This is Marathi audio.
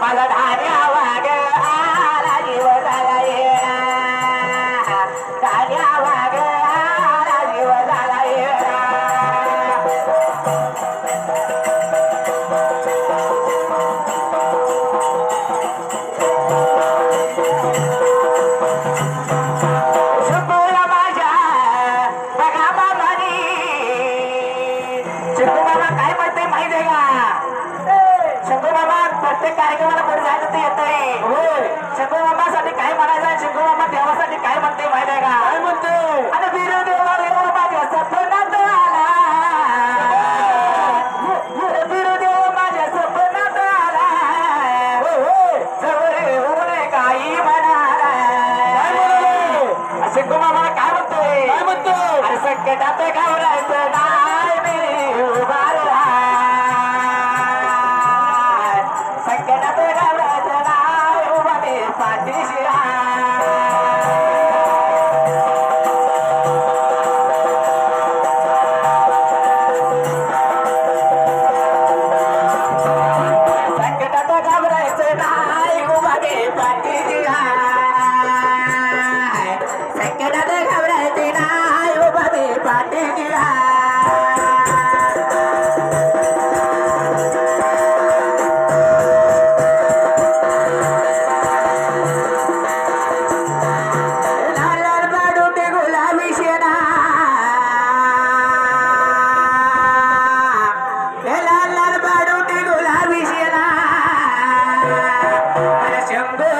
मला धाऱ्या प्रत्येक कार्यक्रमाला पुढे जायचं ते येत शिंदू मामासाठी काय म्हणायचं आहे शिंदू मामा देवासाठी काय म्हणते माहिती आहे का? काय माझ्या सपनात आला. वीर देव काही म्हणाला. शिंदू मामा काय म्हणतोय? काय म्हणतो अरे संकटात घाबरायचं नाही. अरे